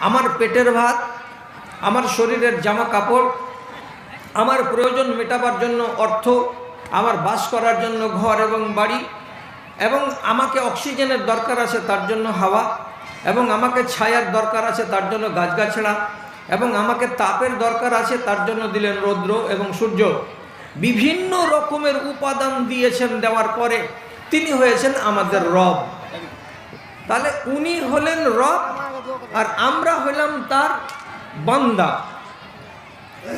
আমার পেটের ভাত, আমার শরীরের জামা কাপড়, আমার প্রয়োজন মেটাবার জন্য অর্থ, আমার বাস করার জন্য ঘর এবং বাড়ি, এবং আমাকে অক্সিজেনের দরকার আছে তার জন্য হাওয়া, এবং আমাকে ছায়ার দরকার আছে তার জন্য গাছগাছড়া, এবং আমাকে তাপের দরকার আছে তার জন্য দিলেন রৌদ্র এবং সূর্য। বিভিন্ন রকমের উপাদান দিয়েছেন দেওয়ার পরে তিনি হয়েছেন আমাদের রব। তাহলে উনি হলেন রব আর আমরা হলাম তার বান্দা।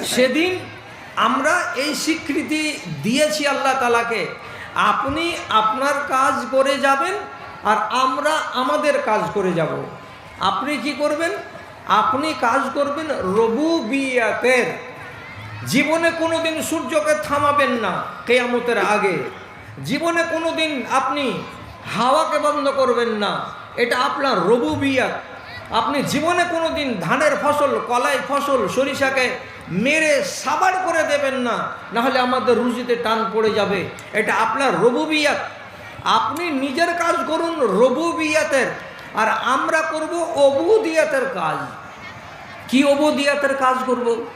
সেদিন আমরা এই স্বীকৃতি দিয়েছি আল্লাহ তালাকে আপনি আপনার কাজ করে যাবেন আর আমরা আমাদের কাজ করে যাব। আপনি কি করবেন? আপনি কাজ করবেন রবু বিয়াতের জীবনে কোনোদিন সূর্যকে থামাবেন না কেয়ামতের আগে। জীবনে কোনোদিন আপনি হাওয়াকে বন্ধ করবেন না। এটা আপনার রবু বিয়াত আপনি জীবনে কোনো দিন ধানের ফসল, কলাই ফসল, সরিষাকে মেরে সাবার করে দেবেন না নাহলে আমাদের রুজিতে টান পড়ে যাবে। এটা আপনার রবুবিয়াত। আপনি নিজের কাজ করুন রবুবিয়াতের। আর আমরা করব অবুদিয়াতের কাজ। কি অবুদিয়াতের কাজ করব?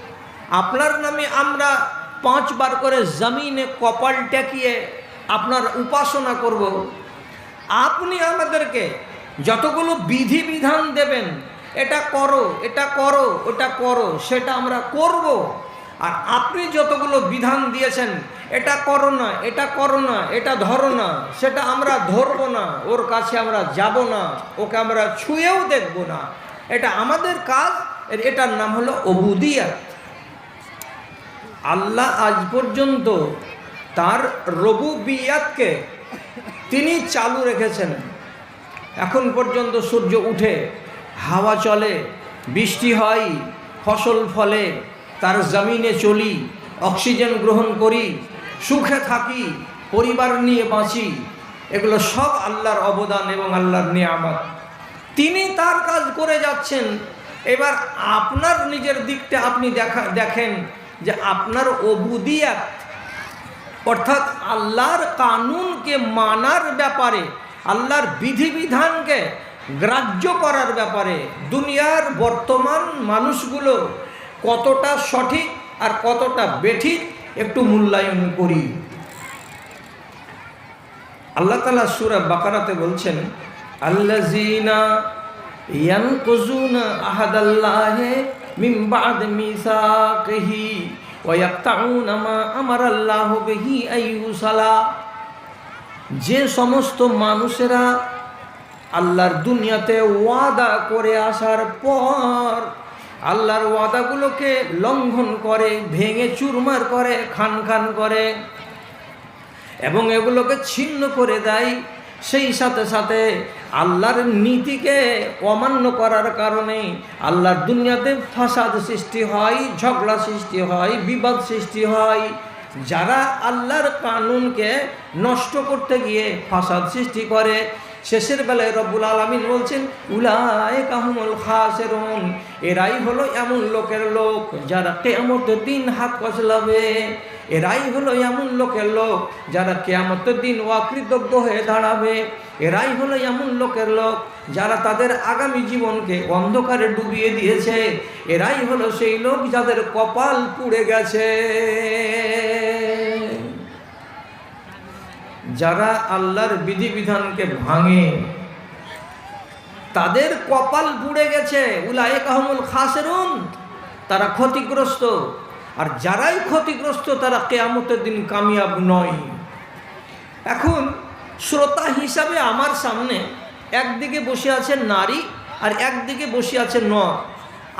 আপনার নামে আমরা পাঁচবার করে জমিনে কপাল টেকিয়ে আপনার উপাসনা করব। আপনি আমাদেরকে যতগুলো বিধি বিধান দেবেন, এটা করো এটা করো, ওটা করো, সেটা আমরা করব। আর আপনি যতগুলো বিধান দিয়েছেন, এটা করো না, এটা করো না, এটা ধরো না, সেটা আমরা ধরবো না, ওর কাছে আমরা যাব না, ওকে আমরা ছুঁয়েও দেখব না। এটা আমাদের কাজ এটার নাম হলো অবুদিয়াত। আল্লাহ আজ পর্যন্ত তার রবুবিয়াতকে তিনি চালু রেখেছেন। এখন পর্যন্ত সূর্য উঠে, হাওয়া চলে, বৃষ্টি হয়, ফসল ফলে, তার জমিনে চলি, অক্সিজেন গ্রহণ করি, সুখে থাকি, পরিবার নিয়ে বাঁচি, এগুলো সব আল্লাহর অবদান এবং আল্লাহর নিয়ামত। তিনি তার কাজ করে যাচ্ছেন। এবার আপনার নিজের দিকটা আপনি দেখা, দেখেন যে আপনার অবুদিয়াত, অর্থাৎ আল্লাহর কানুনকে মানার ব্যাপারে আল্লাহর বিধিবিধানকে গ্রাহ্য করার ব্যাপারে দুনিয়ার বর্তমান মানুষগুলো কতটা সঠিক আর কতটা বেঠিক একটু মূল্যায়ন করি। আল্লাহ তালা সুরা বাকারাতে বলছেন আল্লাজিনা ইয়ানকুজুনা আহাদাল্লাহে মিন বাদ মিসাকিহি ওয়া ইয়াকতাউনা মা আমারাল্লাহু বিহি আইয়ুসালা যে সমস্ত মানুষেরা আল্লাহর দুনিয়াতে ওয়াদা করে আসার পর আল্লাহর ওয়াদাগুলোকে লঙ্ঘন করে, ভেঙে চুরমার করে, খান খান করে এবং এগুলোকে ছিন্ন করে দেয়, সেই সাথে সাথে আল্লাহর নীতিকে অমান্য করার কারণে আল্লাহর দুনিয়াতে ফাসাদ সৃষ্টি হয়, ঝগড়া সৃষ্টি হয়, বিবাদ সৃষ্টি হয়। যারা আল্লাহর কানুনকে নষ্ট করতে গিয়ে ফাসাদ সৃষ্টি করে, শেষের বেলায় রব্বুল আলমিন বলছেন উলায় কাহমুল খাসেরুন। এরাই হলো এমন লোকের লোক যারা কেয়ামতের দিন হাত কচলাবে। এরাই হলো এমন লোকের লোক যারা কেয়ামতের দিন অকৃতজ্ঞ হয়ে দাঁড়াবে। এরাই হলো এমন লোকের লোক যারা তাদের আগামী জীবনকে অন্ধকারে ডুবিয়ে দিয়েছে। এরাই হলো সেই লোক যাদের কপাল পুড়ে গেছে। যারা আল্লাহর বিধিবিধানকে ভাঙে, তাদের কপাল পুড়ে গেছে। উলায়ে কাহমুল খাসেরুন, তারা ক্ষতিগ্রস্ত। আর যারাই ক্ষতিগ্রস্ত, তারা কেয়ামতের দিন কামিয়াব নয়। এখন শ্রোতা হিসাবে আমার সামনে একদিকে বসে আছে নারী আর একদিকে বসে আছে নর।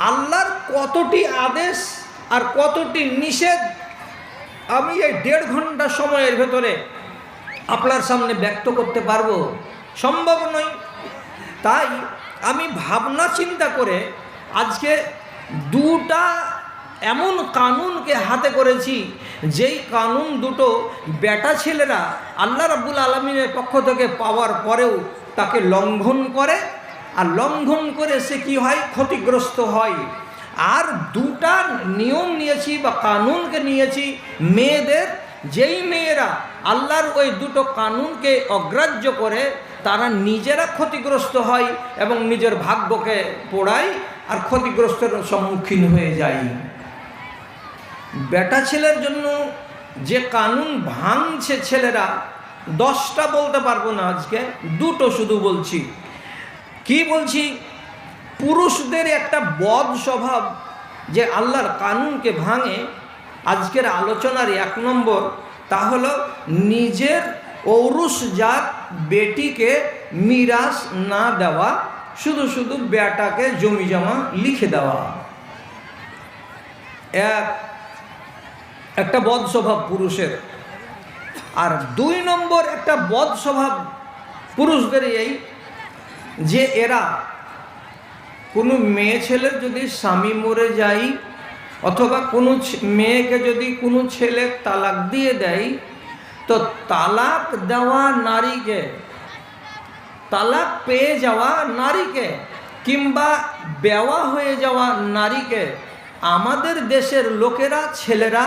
আল্লাহর কতটি আদেশ আর কতটি নিষেধ, আমি এই দেড় ঘণ্টা সময়ের ভেতরে আপনার সামনে ব্যক্ত করতে পারব? সম্ভব নয়। তাই আমি ভাবনা চিন্তা করে আজকে দুটা এমন কানুনকে হাতে করেছি, যেই কানুন দুটো বেটা ছেলেরা আল্লাহ রাব্বুল আলমিনের পক্ষ থেকে পাওয়ার পরেও তাকে লঙ্ঘন করে। আর লঙ্ঘন করে সে কি হয়? ক্ষতিগ্রস্ত হয়। আর দুটা নিয়ম নিয়েছি বা কানুনকে নিয়েছি মেয়েদের যেই মেয়েরা আল্লাহর ওই দুটো কানুনকে অগ্রাহ্য করে, তারা নিজেরা ক্ষতিগ্রস্ত হয় এবং নিজের ভাগ্যকে পোড়ায় আর ক্ষতিগ্রস্তের সম্মুখীন হয়ে যায়। বেটা ছেলের জন্য যে কানুন ভাঙছে ছেলেরা, দশটা বলতে পারব না আজকে, দুটো শুধু বলছি। কি বলছি? পুরুষদের একটা বদ স্বভাব যে আল্লাহর কানুনকে ভাঙে আজকের আলোচনার এক নম্বর তা হলো নিজের ঔরুস জাত বেটিকে মিরাস না দেওয়া, শুধু শুধু বেটাকে জমি জমা লিখে দেওয়া। এক, একটা বদ স্বভাব পুরুষের। আর দুই নম্বর একটা বদ স্বভাব পুরুষদের এই যে এরা কোনো মেয়ে ছেলের যদি স্বামী মরে যায় অথবা কোনো মেয়েকে যদি কোনো ছেলে তালাক দিয়ে দেয়, তো তালাক দেওয়া নারীকে, তালাক পেয়ে যাওয়া নারীকে কিংবা বেওয়া হয়ে যাওয়া নারীকে আমাদের দেশের লোকেরা, ছেলেরা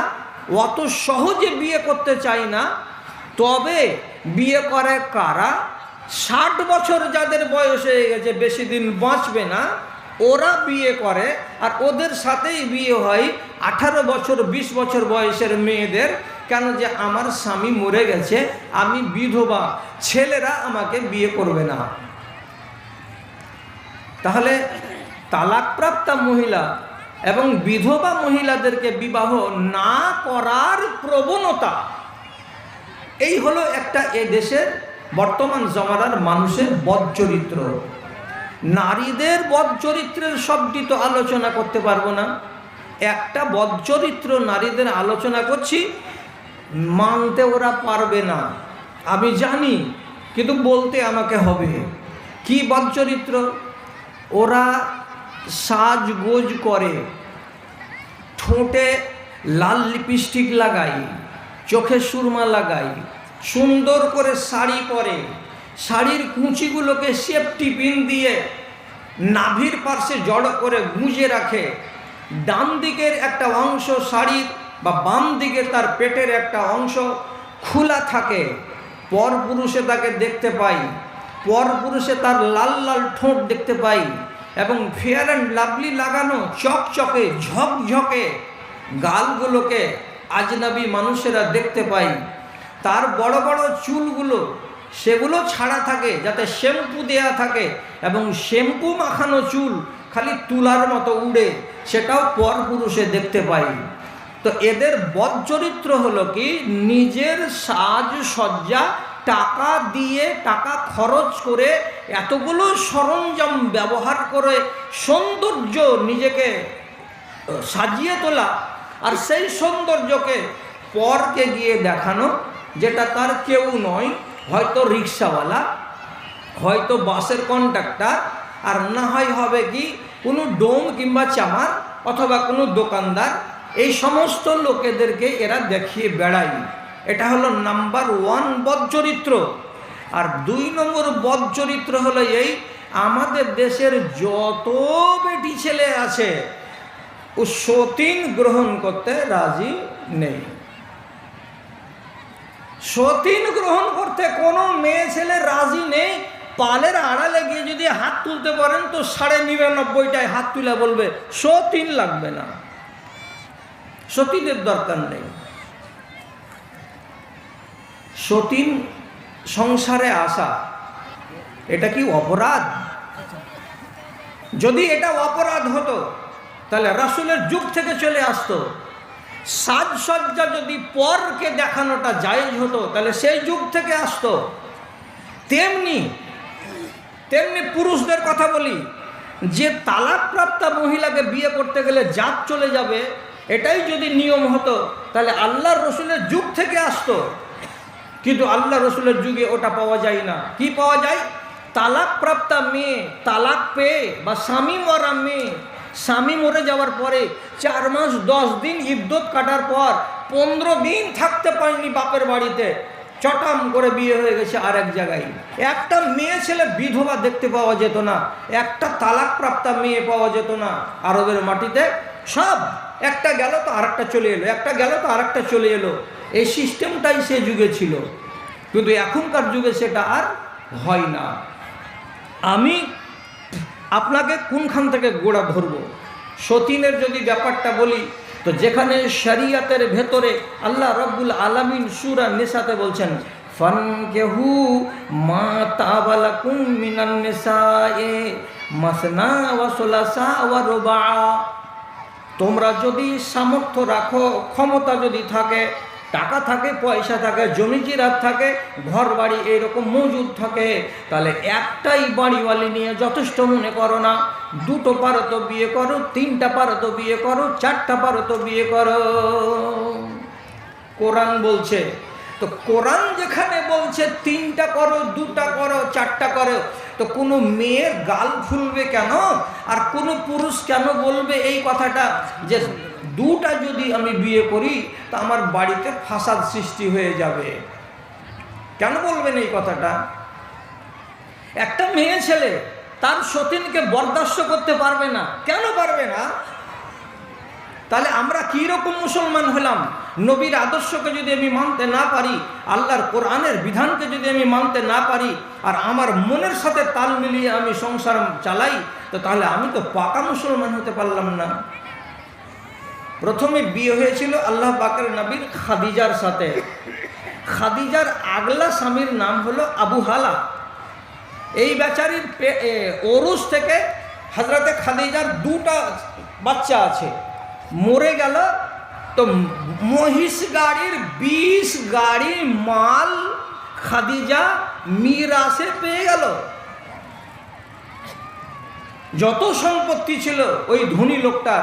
অত সহজে বিয়ে করতে চায় না। তবে বিয়ে করে কারা? ষাট বছর যাদের বয়স হয়ে গেছে, বেশি দিন বাঁচবে না। ওরা বিয়ে করে আর ওদের সাথেই বিয়ে হয় আঠারো বছর ২০ বছর বয়সের মেয়েদের। কেন যে আমার স্বামী মরে গেছে, আমি বিধবা, ছেলেরা আমাকে বিয়ে করবে না। তাহলে তালাকপ্রাপ্তা মহিলা এবং বিধবা মহিলাদেরকে বিবাহ না করার প্রবণতা, এই হলো একটা এ দেশের বর্তমান জমানার মানুষের বদ চরিত্র নারীদের বদ চরিত্রের সবটি তো আলোচনা করতে পারব না। একটা বদ চরিত্র নারীদের আলোচনা করছি, মানতে ওরা পারবে না। আমি জানি, কিন্তু বলতে আমাকে হবে। কি বদ চরিত্র ওরা সাজগোজ করে, ঠোঁটে লাল লিপস্টিক লাগাই চোখে সুরমা লাগাই সুন্দর করে শাড়ি পরে শাড়ির কুঁচিগুলোকে সেফটি পিন দিয়ে নাভির পার্শ্বে জড়ো করে গুঁজে রাখে। ডান দিকের একটা অংশ শাড়ির বা বাম দিকে তার পেটের একটা অংশ খোলা থাকে। পর পুরুষে তাকে দেখতে পাই। পর পুরুষে তার লাল লাল ঠোঁট দেখতে পাই এবং ফেয়ার অ্যান্ড লাভলি লাগানো চকচকে, ঝকঝকে গালগুলোকে আজনাবি মানুষেরা দেখতে পাই। তার বড় বড় চুলগুলো সেগুলো ছাড়া থাকে, যাতে শ্যাম্পু দেয়া থাকে এবং শ্যাম্পু মাখানো চুল খালি তুলার মতো উড়ে সেটাও পর পুরুষে দেখতে পাই। তো এদের বদ চরিত্র হলো কি, নিজের সাজসজ্জা টাকা দিয়ে টাকা খরচ করে এতগুলো সরঞ্জাম ব্যবহার করে সৌন্দর্য নিজেকে সাজিয়ে তোলা আর সেই সৌন্দর্যকে পরকে গিয়ে দেখানো, যেটা তার কেউ নয় হয়তো রিক্সাওয়ালা, হয়তো বাসের কন্ট্রাক্টর আর না হয় হবে কি কোনো ডোম কিংবা চামার অথবা কোনো দোকানদার, এই সমস্ত লোকেদেরকে এরা দেখিয়ে বেড়ায়। এটা হলো নাম্বার ওয়ান বদ চরিত্র। আর দুই নম্বর বদ চরিত্র হলো এই, আমাদের দেশের যত বেটি ছেলে আছে, ও সতীন গ্রহণ করতে রাজি নেই। সতীন গ্রহণ করতে কোনো মেয়ে ছেলে রাজি নেই, পালের আড়ালে গিয়ে যদি হাত তুলতে পারেন তো সাড়ে নিরানব্বইটায় হাত তুলে বলবে, সতীন লাগবে না। সতীনের দরকার নেই। সতীন সংসারে আসা, এটা কি অপরাধ? যদি এটা অপরাধ হতো, তাহলে রাসুলের যুগ থেকে চলে আসতো। সাজসজ্জা যদি পরকে দেখানোটা জায়েজ হতো, তাহলে সেই যুগ থেকে আসতো। তেমনি তেমনি পুরুষদের কথা বলি, যে তালাকপ্রাপ্তা মহিলাকে বিয়ে করতে গেলে জাত চলে যাবে, এটাই যদি নিয়ম হতো, তাহলে আল্লাহর রসুলের যুগ থেকে আসতো। কিন্তু আল্লাহ রসুলের যুগে ওটা পাওয়া যায় না। কি পাওয়া যায়? তালাক প্রাপ্তা মেয়ে তালাক পেয়ে বা স্বামী মরা মেয়ে স্বামী মরে যাওয়ার পরে চার মাস, দশ দিন ইদ্যত কাটার পর পনেরো দিন থাকতে পায়নি বাপের বাড়িতে। চটাম করে বিয়ে হয়ে গেছে আর এক জায়গায়। একটা মেয়ে ছেলে বিধবা দেখতে পাওয়া যেত না, একটা তালাক প্রাপ্তা মেয়ে পাওয়া যেত না। আরবের মাটিতে সব, একটা গেল তো আরেকটা চলে এলো, একটা গেল তো আরেকটা চলে এলো। এই সিস্টেমটাই সে যুগে ছিল। কিন্তু এখনকার যুগে সেটা আর হয় না। আমি আপনাকে কোনখান থেকে গোড়া ধরব? সতীনের যদি ব্যাপারটা বলি, তো যেখানে শরিয়াতের ভেতরে আল্লাহ রব্বুল আলামিন সুরা নেশাতে বলছেন মা তাবালাকুম মিনান নিসায়ে মাসনা রুবা তোমরা যদি সামর্থ্য রাখো, ক্ষমতা যদি থাকে টাকা থাকে, পয়সা থাকে, জমি জিরাত থাকে ঘর বাড়ি এইরকম মজুদ থাকে, তাহলে একটাই বাড়িওয়ালি নিয়ে যথেষ্ট মনে করো না। দুটো পারো তো বিয়ে করো, তিনটা পারো তো বিয়ে করো, চারটা পারো তো বিয়ে করো। কোরআন বলছে, তো কোরআন যেখানে বলছে, তিনটা করো, দুটা করো, চারটা করো, তো কোনো মেয়ের গাল ফুলবে কেন? আর কোনো পুরুষ কেন বলবে এই কথাটা? যে দুটা যদি আমি বিয়ে করি, তা আমার বাড়িতে ফাসাদ সৃষ্টি হয়ে যাবে। কেন বলবেন এই কথাটা? একটা মেয়ে ছেলে তার সতীনকে বরদাস্ত করতে পারবে না। কেন পারবে না? তাহলে আমরা কী রকম মুসলমান হলাম? নবীর আদর্শকে যদি আমি মানতে না পারি, আল্লাহর কোরআনের বিধানকে যদি আমি মানতে না পারি, আর আমার মনের সাথে তাল মিলিয়ে আমি সংসার চালাই, তো তাহলে আমি তো পাকা মুসলমান হতে পারলাম না। প্রথমে বিয়ে হয়েছিল আল্লাহ পাকের নবীর খাদিজার সাথে। খাদিজার আগলা স্বামীর নাম হলো আবু হালা। এই বেচারির ওরুস থেকে হজরতে খাদিজার দুটা বাচ্চা আছে। মরে গেল, তো মহিষ গাড়ির বিশ গাড়ি, মাল খাদিজা মিরাসে পেয়ে গেল। যত সম্পত্তি ছিল ওই ধনী লোকটা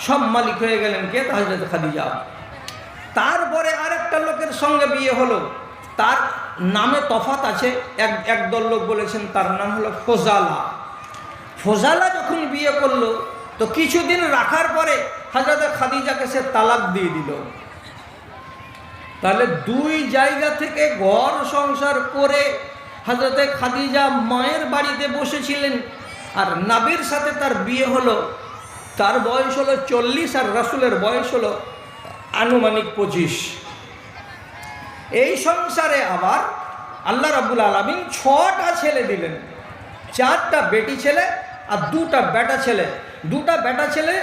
সব মালিক হয়ে গেলেন কে? হজরত খাদিজা। তারপরে আরেকটা লোকের সঙ্গে বিয়ে হলো। তার নামে তফাত আছে। এক, একদল লোক বলেছেন তার নাম হলো ফোজালা। ফোজালা যখন বিয়ে করল, তো কিছুদিন রাখার পরে হাজরত খাদিজাকে সে তালাক দিয়ে দিল। তাহলে দুই জায়গা থেকে ঘর সংসার করে হাজরতে খাদিজা মায়ের বাড়িতে বসেছিলেন। আর নাবির সাথে তার বিয়ে হলো। তার বয়স হলো চল্লিশ আর রাসুলের বয়স হলো আনুমানিক পঁচিশ। এই সংসারে আবার আল্লাহ রাবুল আলমিন ছটা ছেলে দিলেন। চারটা বেটি ছেলে আর দুটা বেটা ছেলে। দুটা বেটা ছেলে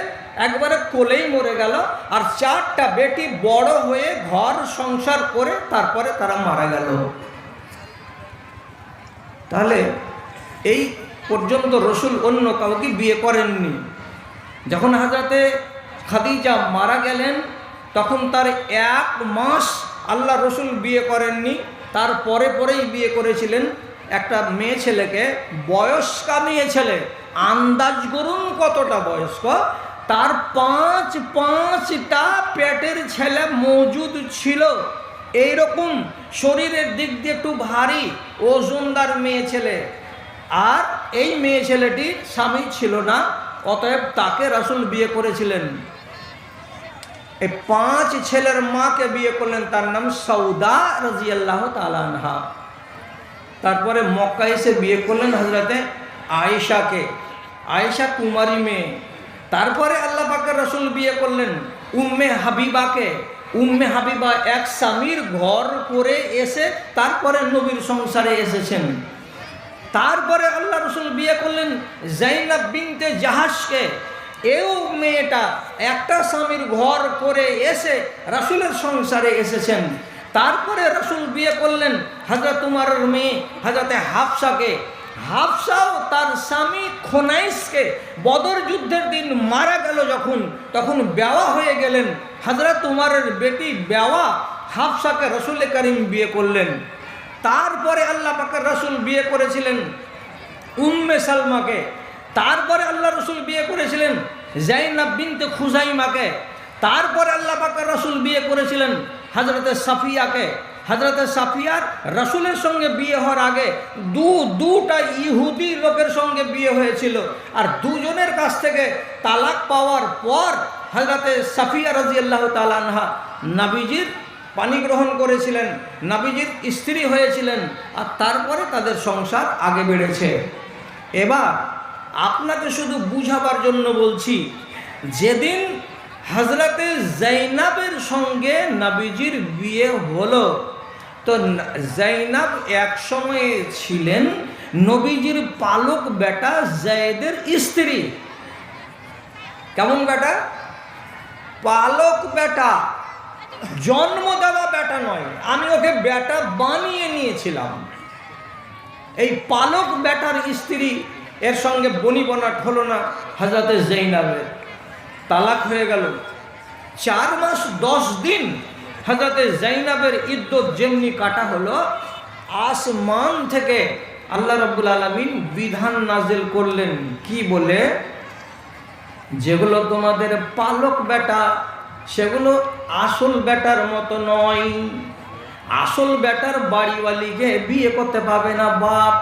একবারে কোলেই মরে গেল আর চারটা বেটি বড় হয়ে ঘর সংসার করে তারপরে তারা মারা গেল। তাহলে এই পর্যন্ত রসুল অন্য কাউকে বিয়ে করেননি। যখন হাজাতে খাদিজা মারা গেলেন, তখন তার এক মাস আল্লাহ রসুল বিয়ে করেননি। তার পরে পরেই বিয়ে করেছিলেন একটা মেয়ে ছেলেকে, বয়স্কা মেয়ে ছেলে। আন্দাজ করুন কতটা বয়স্ক। তার পাঁচ পাঁচটা পেটের ছেলে মজুদ ছিল। এইরকম শরীরের দিক দিয়ে একটু ভারী, ওজনদার মেয়ে ছেলে। আর এই মেয়ে ছেলেটির স্বামী ছিল না। অতএব তাকে রাসুল বিয়ে করেছিলেন। এই পাঁচ ছেলের মাকে বিয়ে করলেন, তার নাম সৌদা রাজিয়াল্লাহ তালানহা তারপরে মক্কা এসে বিয়ে করলেন হজরতে আয়েশাকে। আয়েশা কুমারী মেয়ে। তারপরে আল্লাহ পাকের রসুল বিয়ে করলেন উম্মে হাবিবাকে। উম্মে হাবিবা এক স্বামীর ঘর করে এসে তারপরে নবীর সংসারে এসেছেন। তারপরে আল্লাহ রসুল বিয়ে করলেন জাইনাব বিনতে জাহাজকে এও মেয়েটা একটা স্বামীর ঘর করে এসে রাসুলের সংসারে এসেছেন। তারপরে রসুল বিয়ে করলেন হাজরত উমারের মেয়ে হাজরতে হাফসাকে। হাফসাও তার স্বামী খোনাইসকে বদর যুদ্ধের দিন মারা গেল যখন, তখন বেওয়া হয়ে গেলেন। হাজরত উমারের বেটি বেওয়া হাফসাকে রসুল করিম বিয়ে করলেন। তারপরে আল্লাহ পাকের রসুল বিয়ে করেছিলেন উম্মে সালমাকে। তারপরে আল্লাহ রসুল বিয়ে করেছিলেন জাইনাব বিনতে খুজাইমাকে। তারপরে আল্লাহ পাকের রসুল বিয়ে করেছিলেন হজরতে সাফিয়াকে। হজরতে সাফিয়ার রসুলের সঙ্গে বিয়ে হওয়ার আগে দু, দুটা ইহুদি লোকের সঙ্গে বিয়ে হয়েছিল। আর দুজনের কাছ থেকে তালাক পাওয়ার পর হজরতে সাফিয়া রাজি আল্লাহ তালানহা নাবিজির পানি গ্রহণ করেছিলেন, নাবিজির স্ত্রী হয়েছিলেন, আর তারপরে তাদের সংসার আগে বেড়েছে। এবার আপনাকে শুধু বুঝাবার জন্য বলছি, যেদিন হজরতে জৈনাবের সঙ্গে নবীজির বিয়ে হলো, তো জৈনাব এক সময়ে ছিলেন নবীজির পালক বেটা জয়েদের স্ত্রী। কেমন বেটা? পালক বেটা। জন্ম দেওয়া বেটা নয়, আমি ওকে বেটা বানিয়ে নিয়েছিলাম। এই পালক বেটার স্ত্রী, এর সঙ্গে বনিবনাট হলো না হাজরতে জৈনাবের তালাক হয়ে গেল। চার মাস দশ দিন হাজরতে জৈনাবের ইদ্যত যেমনি কাটা হলো, আসমান থেকে আল্লাহ রব্বুল আলমিন বিধান নাজিল করলেন। কি বলে? যেগুলো তোমাদের পালক বেটা সেগুলো আসল বেটার মতো নয়। আসল বেটার বাড়িওয়ালিকে বিয়ে করতে পাবে না বাপ।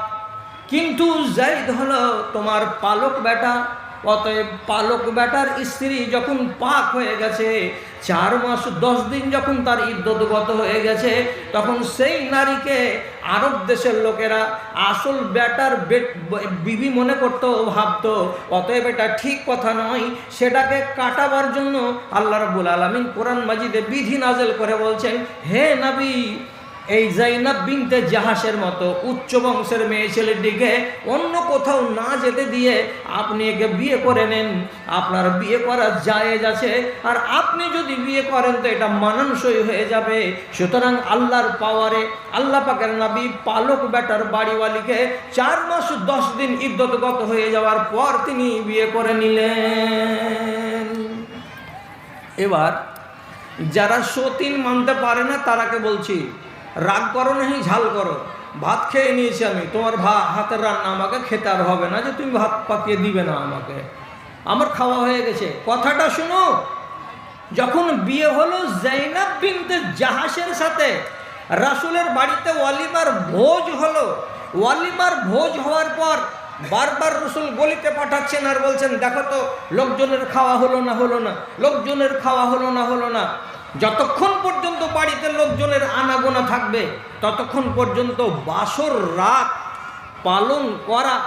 কিন্তু জাইদ হলো তোমার পালক বেটা অতএব পালক বেটার স্ত্রী যখন পাক হয়ে গেছে, চার মাস দশ দিন যখন তার ইদ্যতগত হয়ে গেছে, তখন সেই নারীকে আরব দেশের লোকেরা আসল বেটার বেট- বিবি মনে করতো ভাবতো, অতএব এটা ঠিক কথা নয়, সেটাকে কাটাবার জন্য আল্লাহ রবুল আলমিন কোরআন মাজিদে বিধি নাজেল করে বলছেন, হে নবী এই জাইনাব বিনতে জাহাসের মতো উচ্চ বংশের মেয়ে ছেলেটিকে অন্য কোথাও না যেতে দিয়ে আপনি একে বিয়ে করে নেন। আপনার বিয়ে করা জায়েজ আছে। আর আপনি যদি বিয়ে করেন তো এটা মানানসই হয়ে যাবে। সুতরাং আল্লাহর পাওয়ারে আল্লাহ পাকের নাবি পালক বেটার বাড়িওয়ালিকে চার মাস দশ দিন ইদ্যতগত হয়ে যাওয়ার পর তিনি বিয়ে করে নিলেন। এবার যারা সতীন মানতে পারে না, তারাকে বলছি রাগ করো নাহি, ঝাল করো। ভাত খেয়ে নিয়েছি আমি, তোমার ভা হাতের রান্না আমাকে খেতে আর হবে না যে তুমি ভাত পাকিয়ে দিবে না আমাকে। আমার খাওয়া হয়ে গেছে। কথাটা শুনো, যখন বিয়ে হলো জৈনাব বিনতে জাহাসের সাথে, রাসুলের বাড়িতে ওয়ালিমার ভোজ হলো। ওয়ালিমার ভোজ হওয়ার পর বারবার রসুল গলিতে পাঠাচ্ছেন আর বলছেন, দেখো তো, লোকজনের খাওয়া হলো না হলো না। লোকজনের খাওয়া হলো না হলো না। যতক্ষণ পর্যন্ত বাড়িতে লোকজনের আনাগোনা থাকবে, ততক্ষণ পর্যন্ত বাসর রাত পালন করা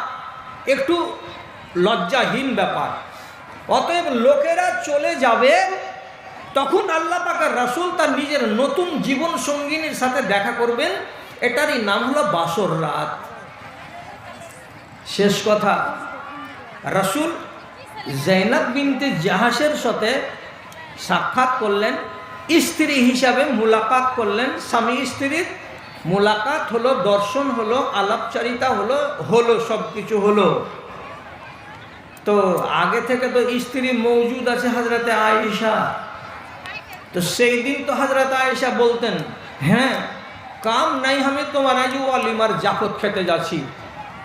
একটু লজ্জাহীন ব্যাপার। অতএব লোকেরা চলে যাবে, তখন আল্লাহ পাকার রাসুল তার নিজের নতুন জীবন সঙ্গিনীর সাথে দেখা করবেন। এটারই নাম হলো বাসর রাত। শেষ কথা, রাসুল জৈনাব বিনতে জাহাসের সাথে সাক্ষাৎ করলেন। স্ত্রী হিসাবে মুলাকাত করলেন, স্বামী স্ত্রীর মুলাকাত হলো, দর্শন হলো, আলাপচারিতা হলো হলো সব কিছু হলো। তো আগে থেকে তো স্ত্রী মৌজুদ আছে হাজরাতে আয়েশা। তো সেই দিন তো হাজরত আয়েশা বলতেন হ্যাঁ কাম নাই, আমি তোমার আজ অলিমার জাফত খেতে যাচ্ছি।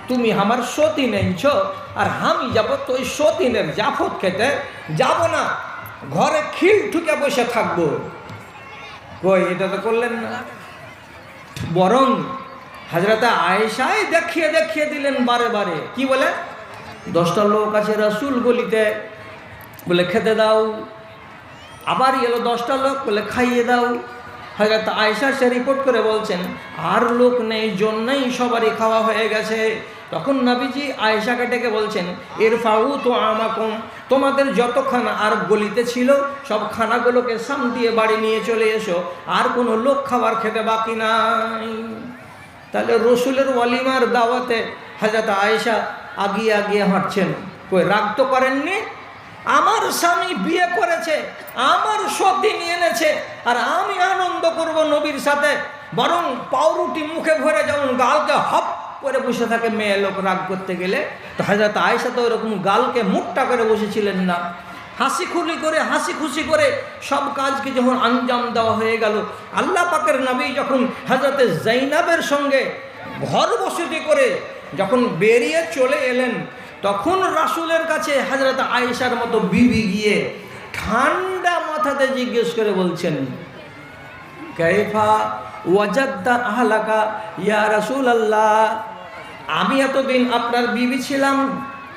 তুমি আমার সতী নেছ আর আমি যাব তো ওই সতীনের জাফত খেতে যাব না। ঘরে খিল ঠুকে বসে থাকব। কই, এটা তো করলেন না। বরং হাজরাতে আয়েশাই দেখিয়ে দেখিয়ে দিলেন বারে বারে। কি বলে? দশটা লোক আছে রসুল গলিতে। বলে, খেতে দাও। আবার এলো দশটা লোক, বলে, খাইয়ে দাও। হয়তো আয়সা সে রিপোর্ট করে বলছেন, আর লোক নেই জন্যই সবারই খাওয়া হয়ে গেছে। তখন নবীজি আয়েশাকে ডেকে বলছেন এর ফাউ তো আমাকম তোমাদের যত খানা আর গলিতে ছিল, সব খানাগুলোকে সাম দিয়ে বাড়ি নিয়ে চলে এসো, আর কোনো লোক খাবার খেতে বাকি নাই। তাহলে রসুলের ওয়ালিমার দাওয়াতে হাজাত আয়েশা আগিয়ে আগিয়ে হাঁটছেন। কই, রাগ তো করেননি? আমার স্বামী বিয়ে করেছে, আমার সতী নিয়ে এনেছে, আর আমি আনন্দ করব নবীর সাথে। বরং পাউরুটি মুখে ভরে যেমন গালকে হপ করে বসে থাকে, মেয়ে লোক রাগ করতে গেলে। তো হাজার আয়সা তো ওরকম গালকে মুটটা করে বসেছিলেন না। হাসি খুলি করে, হাসি খুশি করে সব কাজকে যখন আঞ্জাম দেওয়া হয়ে গেল, আল্লাহ পাকের নবী যখন হাজরতে জৈনাবের সঙ্গে ঘর বসতি করে যখন বেরিয়ে চলে এলেন তখন রাসুলের কাছে হাজরত আয়েশার মতো বিবি গিয়ে ঠান্ডা মাথাতে জিজ্ঞেস করে বলছেন কেফা ওয়াজাদ্দা আহলাকা ইয়া রাসুল আল্লাহ আমি এতদিন আপনার বিবি ছিলাম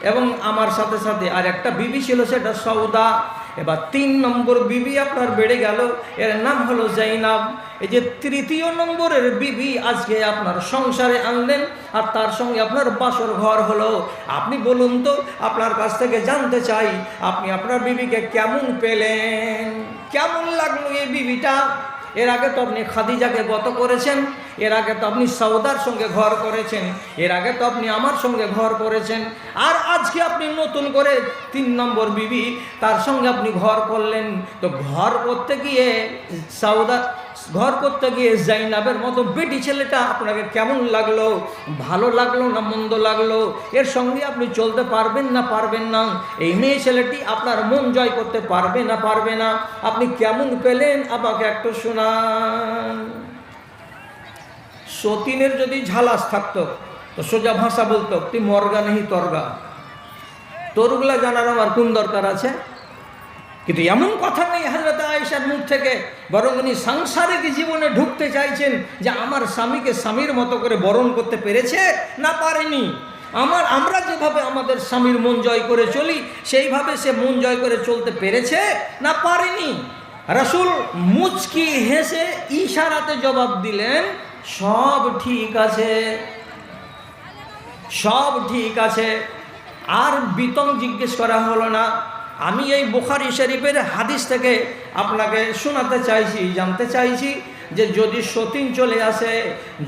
এবং আমার সাথে সাথে আর একটা বিবি ছিল, সেটা সৌদা এবার তিন নম্বর বিবি আপনার বেড়ে গেল। এর নাম হলো জাইনাব। এই যে তৃতীয় নম্বরের বিবি আজকে আপনার সংসারে আনলেন, আর তার সঙ্গে আপনার বাসর ঘর হলো। আপনি বলুন তো, আপনার কাছ থেকে জানতে চাই, আপনি আপনার বিবিকে কেমন পেলেন? কেমন লাগল এই বিবিটা? এর আগে তো আপনি খাদিজাকে গত করেছেন, এর আগে তো আপনি সৌদার সঙ্গে ঘর করেছেন, এর আগে তো আপনি আমার সঙ্গে ঘর করেছেন, আর আজকে আপনি নতুন করে তিন নম্বর বিবি, তার সঙ্গে আপনি ঘর করলেন। তো ঘর করতে গিয়ে সৌদা ঘর করতে গিয়ে জাইনাবের মতো বেটি ছেলেটা আপনাকে কেমন লাগল? ভালো লাগল না মন্দ লাগল? এর সঙ্গে আপনি চলতে পারবেন না পারবেন না। এই মেয়ে ছেলেটি আপনার মন জয় করতে পারবে না পারবে না। আপনি কেমন পেলেন? আমাকে একটু শোনান। সতীনের যদি ঝালাস থাকতো, তো সোজা ভাষা বলতো, তুই মর্গা নেই তর্গা। তোরগুলা জানার আমার কোন দরকার আছে? কিন্তু এমন কথা নেই হাজরত আয়েশার মুখ থেকে, বরং উনি সাংসারিক জীবনে ঢুকতে চাইছেন যে আমার স্বামীকে স্বামীর মতো করে বরণ করতে পেরেছে না পারেনি। আমার, আমরা যেভাবে আমাদের স্বামীর মন জয় করে চলি, সেইভাবে সে মন জয় করে চলতে পেরেছে না পারেনি। রাসূল মুচকি হেসে ইশারাতে জবাব দিলেন, সব ঠিক আছে। সব ঠিক আছে। আর বিতং জিজ্ঞেস করা হলো না। আমি এই বুখারি শরীফের হাদিস থেকে আপনাকে শোনাতে চাইছি, জানতে চাইছি যে যদি সতীন চলে আসে,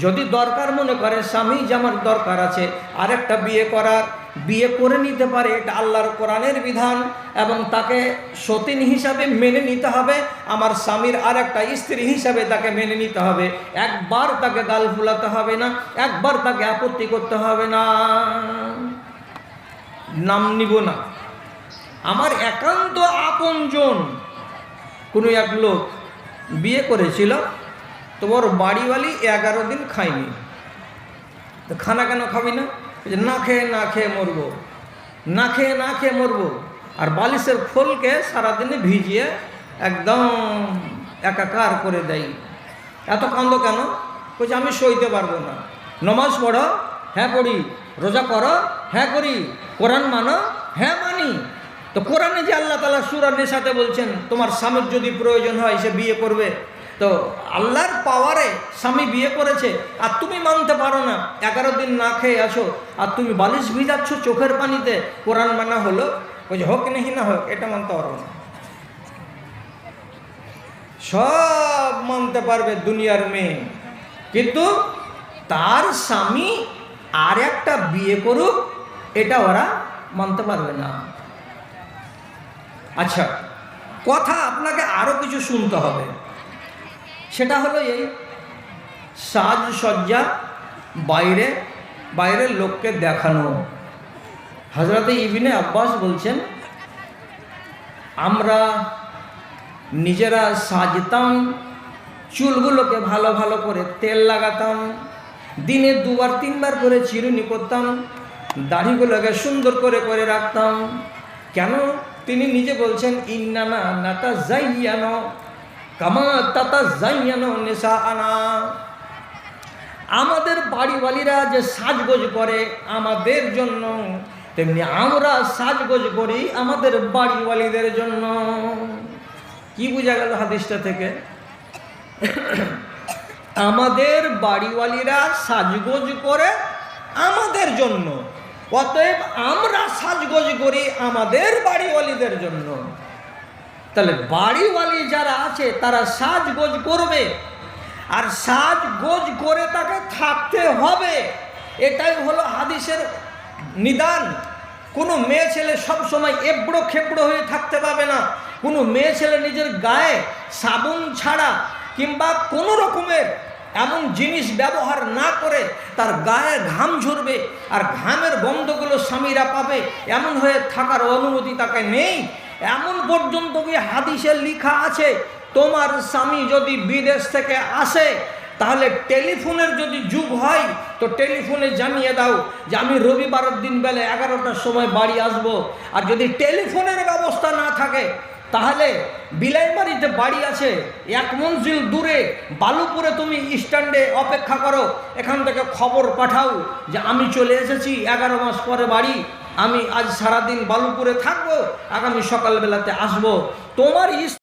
যদি দরকার মনে করে স্বামী জামার দরকার আছে, আরেকটা বিয়ে করার, বিয়ে করে নিতে পারে, এটা আল্লাহর কোরআনের বিধান এবং তাকে সতীন হিসাবে মেনে নিতে হবে, আমার স্বামীর আর একটা স্ত্রী হিসাবে তাকে মেনে নিতে হবে, একবার তাকে গাল ফুলাতে হবে না, একবার তাকে আপত্তি করতে হবে না। নাম নিব না। আমার একান্ত আপনজন। কোনো এক লোক বিয়ে করেছিল, তো ওর বাড়িওয়ালি এগারো দিন খায়নি। তো খানা কেন খাবি না? যে না খেয়ে না খেয়ে মরবো। না খেয়ে না খেয়ে মরবো। আর বালিশের খোলকে সারাদিনে ভিজিয়ে একদম একাকার করে দেয়। এত কান্দ কেন? বলছে, আমি সইতে পারব না। নমাজ পড়ো হ্যাঁ পড়ি। রোজা করো হ্যাঁ করি। কোরআন মানো হ্যাঁ মানি। তো কোরআনে যে আল্লাহ তালা সুরানের সাথে বলছেন, তোমার স্বামীর যদি প্রয়োজন হয়, সে বিয়ে করবে। তো আল্লাহর পাওয়ারে স্বামী বিয়ে করেছে, আর তুমি মানতে পারো না। এগারো দিন না খেয়ে আসো, আর তুমি বালিশ ভিজাচ্ছ চোখের পানিতে, কোরআন মানা হলো। ওই যে হোক নেহি না হোক, এটা মানতে পারো না। সব মানতে পারবে দুনিয়ার মেয়ে। কিন্তু তার স্বামী আর একটা বিয়ে করুক, এটা ওরা মানতে পারবে না। আচ্ছা কথা আপনাকে আরও কিছু শুনতে হবে। সেটা হলো এই সাজসজ্জা বাইরে, বাইরের লোককে দেখানো। হজরতে ইবিনে আব্বাস বলছেন, আমরা নিজেরা সাজতাম, চুলগুলোকে ভালো ভালো করে তেল লাগাতাম, দিনে দুবার, তিনবার করে চিরুনি করতাম, দাড়িগুলোকে সুন্দর করে করে রাখতাম। কেন? তিনি নিজে বলছেন ইন্নানা নাতা জাইয়ানো কামা তাতা জাইয়ানো নেশা আনা আমাদের বাড়িওয়ালিরা যে সাজগোজ করে আমাদের জন্য, তেমনি আমরা সাজগোজ করি আমাদের বাড়িওয়ালিদের জন্য। কি বোঝা গেল হাদিসটা থেকে? আমাদের বাড়িওয়ালিরা সাজগোজ করে আমাদের জন্য। অতএব আমরা সাজগোজ করি আমাদের বাড়িওয়ালিদের জন্য। তাহলে বাড়িওয়ালি যারা আছে, তারা সাজগোজ করবে। আর সাজগোজ করে তাকে থাকতে হবে। এটাই হলো হাদিসের নিদান। কোনো মেয়ে ছেলে সবসময় এবড়ো খেবড়ো হয়ে থাকতে পাবে না। কোনো মেয়ে ছেলে নিজের গায়ে সাবুন ছাড়া কিংবা কোনো রকমের এমন জিনিস ব্যবহার না করে তার গায়ে ঘাম ঝরবে আর ঘামের গন্ধগুলো স্বামীরা পাবে, এমন হয়ে থাকার অনুমতি তাকে নেই। এমন পর্যন্ত কি হাদিসে লেখা আছে, তোমার স্বামী যদি বিদেশ থেকে আসে, তাহলে টেলিফোনের যদি যুগ হয়, তো টেলিফোনে জানিয়ে দাও যে আমি রবিবারের দিন বেলা এগারোটার সময় বাড়ি আসব। আর যদি টেলিফোনের ব্যবস্থা না থাকে তাহলে বিলাইমারিতে বাড়ি আছে, এক মঞ্জিল দূরে, বালুপুরে তুমি স্ট্যান্ডে অপেক্ষা করো, এখান থেকে খবর পাঠাও যে আমি চলে এসেছি, এগারো মাস পরে বাড়ি, আমি আজ সারাদিন বালুপুরে থাকব, আগামী সকালবেলাতে আসব। তোমার